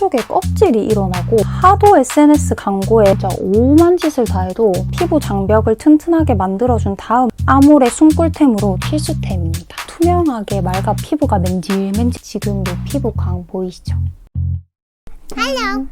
쪽에 껍질이 일어나고 하도 SNS 광고에 진짜 오만 짓을 다 해도 피부 장벽을 튼튼하게 만들어준 다음 아모레 숨꿀템으로 필수템입니다. 투명하게 맑아 피부가 맨질맨질 지금 요 피부광 보이시죠? Hello.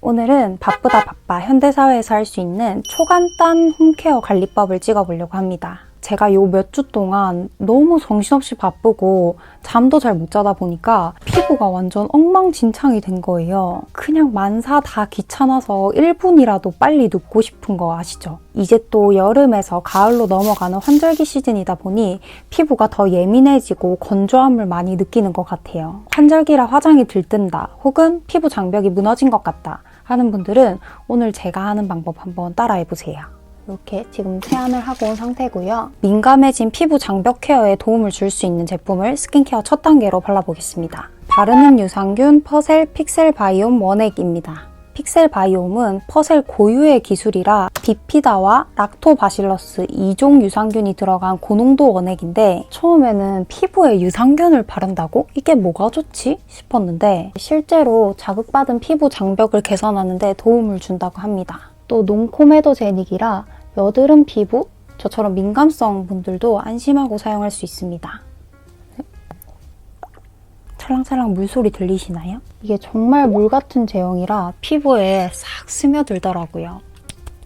오늘은 바쁘다 바빠 현대사회에서 할 수 있는 초간단 홈케어 관리법을 찍어보려고 합니다. 제가 요 몇 주 동안 너무 정신없이 바쁘고 잠도 잘 못 자다 보니까 피부가 완전 엉망진창이 된 거예요. 그냥 만사 다 귀찮아서 1분이라도 빨리 눕고 싶은 거 아시죠? 이제 또 여름에서 가을로 넘어가는 환절기 시즌이다 보니 피부가 더 예민해지고 건조함을 많이 느끼는 것 같아요. 환절기라 화장이 들뜬다 혹은 피부 장벽이 무너진 것 같다 하는 분들은 오늘 제가 하는 방법 한번 따라해 보세요. 이렇게 지금 세안을 하고 온 상태고요. 민감해진 피부 장벽 케어에 도움을 줄 수 있는 제품을 스킨케어 첫 단계로 발라보겠습니다. 바르는 유산균 퍼셀 픽셀 바이옴 원액입니다. 픽셀 바이옴은 퍼셀 고유의 기술이라 비피다와 락토바실러스 2종 유산균이 들어간 고농도 원액인데 처음에는 피부에 유산균을 바른다고? 이게 뭐가 좋지? 싶었는데 실제로 자극받은 피부 장벽을 개선하는 데 도움을 준다고 합니다. 또 농코메도 제닉이라 여드름 피부, 저처럼 민감성 분들도 안심하고 사용할 수 있습니다. 찰랑찰랑 물소리 들리시나요? 이게 정말 물 같은 제형이라 피부에 싹 스며들더라고요.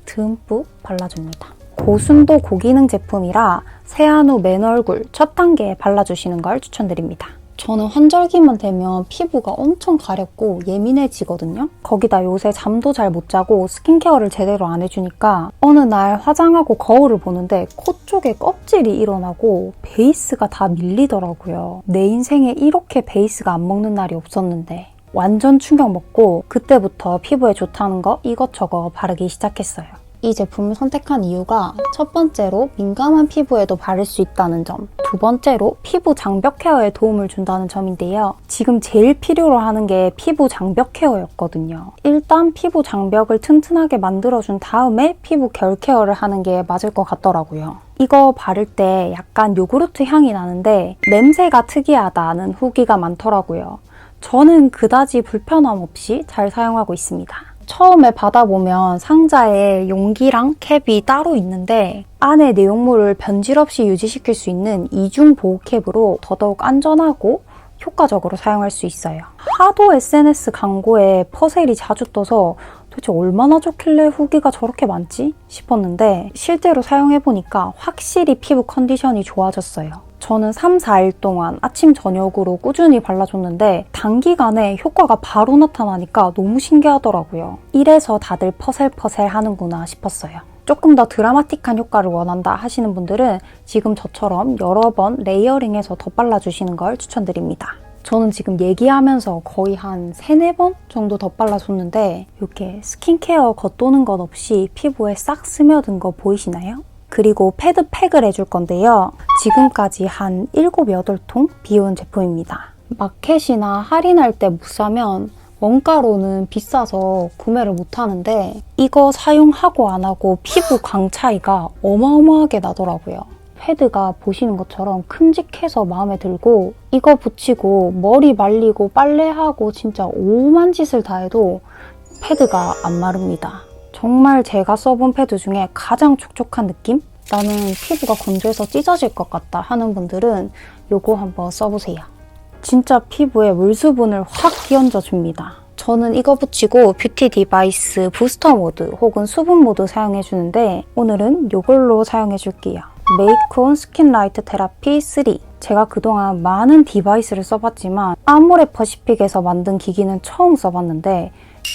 듬뿍 발라줍니다. 고순도 고기능 제품이라 세안 후 맨 얼굴 첫 단계에 발라주시는 걸 추천드립니다. 저는 환절기만 되면 피부가 엄청 가렵고 예민해지거든요. 거기다 요새 잠도 잘 못 자고 스킨케어를 제대로 안 해주니까 어느 날 화장하고 거울을 보는데 코 쪽에 껍질이 일어나고 베이스가 다 밀리더라고요. 내 인생에 이렇게 베이스가 안 먹는 날이 없었는데 완전 충격 먹고 그때부터 피부에 좋다는 거 이것저것 바르기 시작했어요. 이 제품을 선택한 이유가 첫 번째로 민감한 피부에도 바를 수 있다는 점, 두 번째로 피부 장벽 케어에 도움을 준다는 점인데요. 지금 제일 필요로 하는 게 피부 장벽 케어였거든요. 일단 피부 장벽을 튼튼하게 만들어준 다음에 피부 결 케어를 하는 게 맞을 것 같더라고요. 이거 바를 때 약간 요구르트 향이 나는데 냄새가 특이하다는 후기가 많더라고요. 저는 그다지 불편함 없이 잘 사용하고 있습니다. 처음에 받아보면 상자에 용기랑 캡이 따로 있는데 안에 내용물을 변질 없이 유지시킬 수 있는 이중 보호 캡으로 더더욱 안전하고 효과적으로 사용할 수 있어요. 하도 SNS 광고에 퍼셀이 자주 떠서 도대체 얼마나 좋길래 후기가 저렇게 많지? 싶었는데 실제로 사용해보니까 확실히 피부 컨디션이 좋아졌어요. 저는 3, 4일 동안 아침, 저녁으로 꾸준히 발라줬는데 단기간에 효과가 바로 나타나니까 너무 신기하더라고요. 이래서 다들 퍼셀퍼셀 하는구나 싶었어요. 조금 더 드라마틱한 효과를 원한다 하시는 분들은 지금 저처럼 여러 번 레이어링해서 더 발라주시는 걸 추천드립니다. 저는 지금 얘기하면서 거의 한 3, 4번 정도 더 발라줬는데 이렇게 스킨케어 겉도는 것 없이 피부에 싹 스며든 거 보이시나요? 그리고 패드 팩을 해줄 건데요. 지금까지 한 7, 8통 비운 제품입니다. 마켓이나 할인할 때 못 사면 원가로는 비싸서 구매를 못 하는데 이거 사용하고 안 하고 피부 광 차이가 어마어마하게 나더라고요. 패드가 보시는 것처럼 큼직해서 마음에 들고 이거 붙이고 머리 말리고 빨래하고 진짜 오만 짓을 다 해도 패드가 안 마릅니다. 정말 제가 써본 패드 중에 가장 촉촉한 느낌? 나는 피부가 건조해서 찢어질 것 같다 하는 분들은 이거 한번 써보세요. 진짜 피부에 물수분을 확 끼얹어 줍니다. 저는 이거 붙이고 뷰티 디바이스 부스터 모드 혹은 수분 모드 사용해 주는데 오늘은 이걸로 사용해 줄게요. 메이크온 스킨 라이트 테라피 3 제가 그동안 많은 디바이스를 써봤지만 아모레 퍼시픽에서 만든 기기는 처음 써봤는데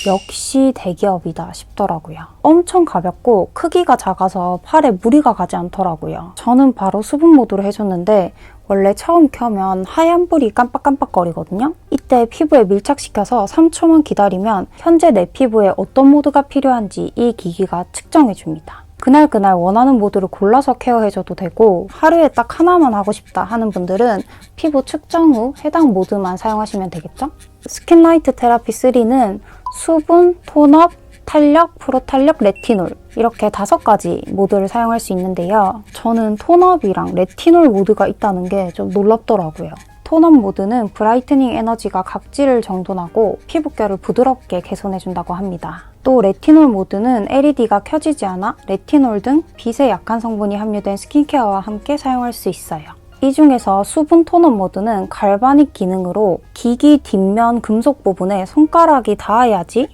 역시 대기업이다 싶더라고요. 엄청 가볍고 크기가 작아서 팔에 무리가 가지 않더라고요. 저는 바로 수분 모드로 해줬는데 원래 처음 켜면 하얀 불이 깜빡깜빡거리거든요. 이때 피부에 밀착시켜서 3초만 기다리면 현재 내 피부에 어떤 모드가 필요한지 이 기기가 측정해줍니다. 그날 그날 원하는 모드를 골라서 케어해줘도 되고 하루에 딱 하나만 하고 싶다 하는 분들은 피부 측정 후 해당 모드만 사용하시면 되겠죠? 스킨라이트 테라피 3는 수분, 톤업, 탄력, 프로탄력, 레티놀 이렇게 다섯 가지 모드를 사용할 수 있는데요. 저는 톤업이랑 레티놀 모드가 있다는 게 좀 놀랍더라고요. 톤업 모드는 브라이트닝 에너지가 각질을 정돈하고 피부결을 부드럽게 개선해준다고 합니다. 또 레티놀 모드는 LED가 켜지지 않아 레티놀 등 빛에 약한 성분이 함유된 스킨케어와 함께 사용할 수 있어요. 이 중에서 수분 톤업 모드는 갈바닉 기능으로 기기 뒷면 금속 부분에 손가락이 닿아야지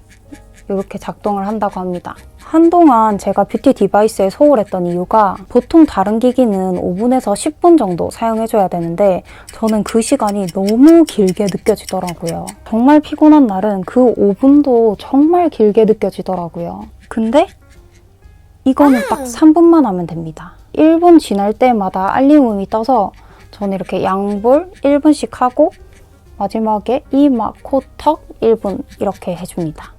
이렇게 작동을 한다고 합니다. 한동안 제가 뷰티 디바이스에 소홀했던 이유가 보통 다른 기기는 5분에서 10분 정도 사용해줘야 되는데 저는 그 시간이 너무 길게 느껴지더라고요. 정말 피곤한 날은 그 5분도 정말 길게 느껴지더라고요. 근데 이거는 딱 3분만 하면 됩니다. 1분 지날 때마다 알림음이 떠서 저는 이렇게 양볼 1분씩 하고 마지막에 이마, 코, 턱 1분 이렇게 해줍니다.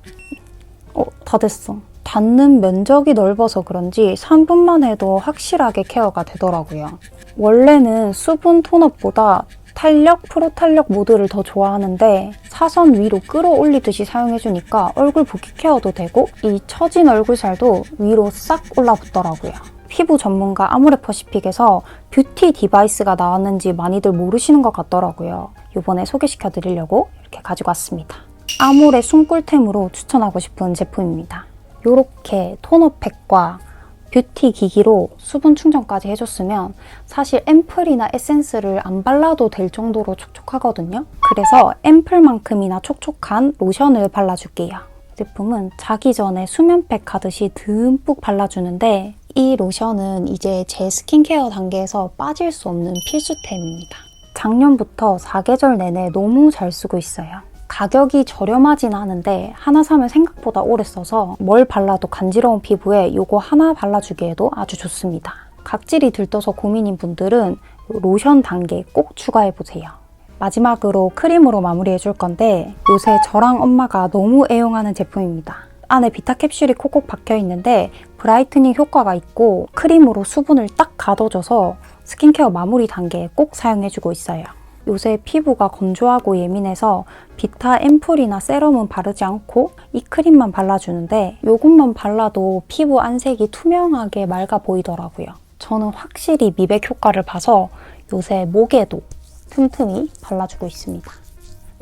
어, 다 됐어. 닿는 면적이 넓어서 그런지 3분만 해도 확실하게 케어가 되더라고요. 원래는 수분 톤업보다 탄력, 프로 탄력 모드를 더 좋아하는데 사선 위로 끌어올리듯이 사용해주니까 얼굴 붓기 케어도 되고 이 처진 얼굴살도 위로 싹 올라붙더라고요. 피부 전문가 아모레퍼시픽에서 뷰티 디바이스가 나왔는지 많이들 모르시는 것 같더라고요. 이번에 소개시켜 드리려고 이렇게 가지고 왔습니다. 아모레 숨꿀템으로 추천하고 싶은 제품입니다. 이렇게 톤업팩과 뷰티 기기로 수분 충전까지 해줬으면 사실 앰플이나 에센스를 안 발라도 될 정도로 촉촉하거든요. 그래서 앰플만큼이나 촉촉한 로션을 발라줄게요. 이 제품은 자기 전에 수면팩 하듯이 듬뿍 발라주는데 이 로션은 이제 제 스킨케어 단계에서 빠질 수 없는 필수템입니다. 작년부터 사계절 내내 너무 잘 쓰고 있어요. 가격이 저렴하진 않은데 하나 사면 생각보다 오래 써서 뭘 발라도 간지러운 피부에 이거 하나 발라주기에도 아주 좋습니다. 각질이 들떠서 고민인 분들은 로션 단계 꼭 추가해보세요. 마지막으로 크림으로 마무리해 줄 건데 요새 저랑 엄마가 너무 애용하는 제품입니다. 안에 비타 캡슐이 콕콕 박혀 있는데 브라이트닝 효과가 있고 크림으로 수분을 딱 가둬줘서 스킨케어 마무리 단계에 꼭 사용해주고 있어요. 요새 피부가 건조하고 예민해서 비타 앰플이나 세럼은 바르지 않고 이 크림만 발라주는데 이것만 발라도 피부 안색이 투명하게 맑아 보이더라고요. 저는 확실히 미백 효과를 봐서 요새 목에도 틈틈이 발라주고 있습니다.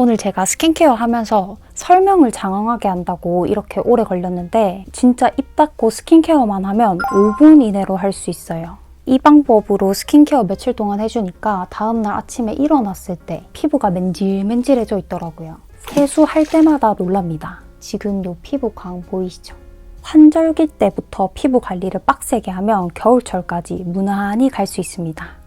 오늘 제가 스킨케어 하면서 설명을 장황하게 한다고 이렇게 오래 걸렸는데 진짜 입 닫고 스킨케어만 하면 5분 이내로 할 수 있어요. 이 방법으로 스킨케어 며칠 동안 해주니까 다음날 아침에 일어났을 때 피부가 맨질맨질해져 있더라고요. 세수할 때마다 놀랍니다. 지금 요 피부광 보이시죠? 환절기 때부터 피부 관리를 빡세게 하면 겨울철까지 무난히 갈 수 있습니다.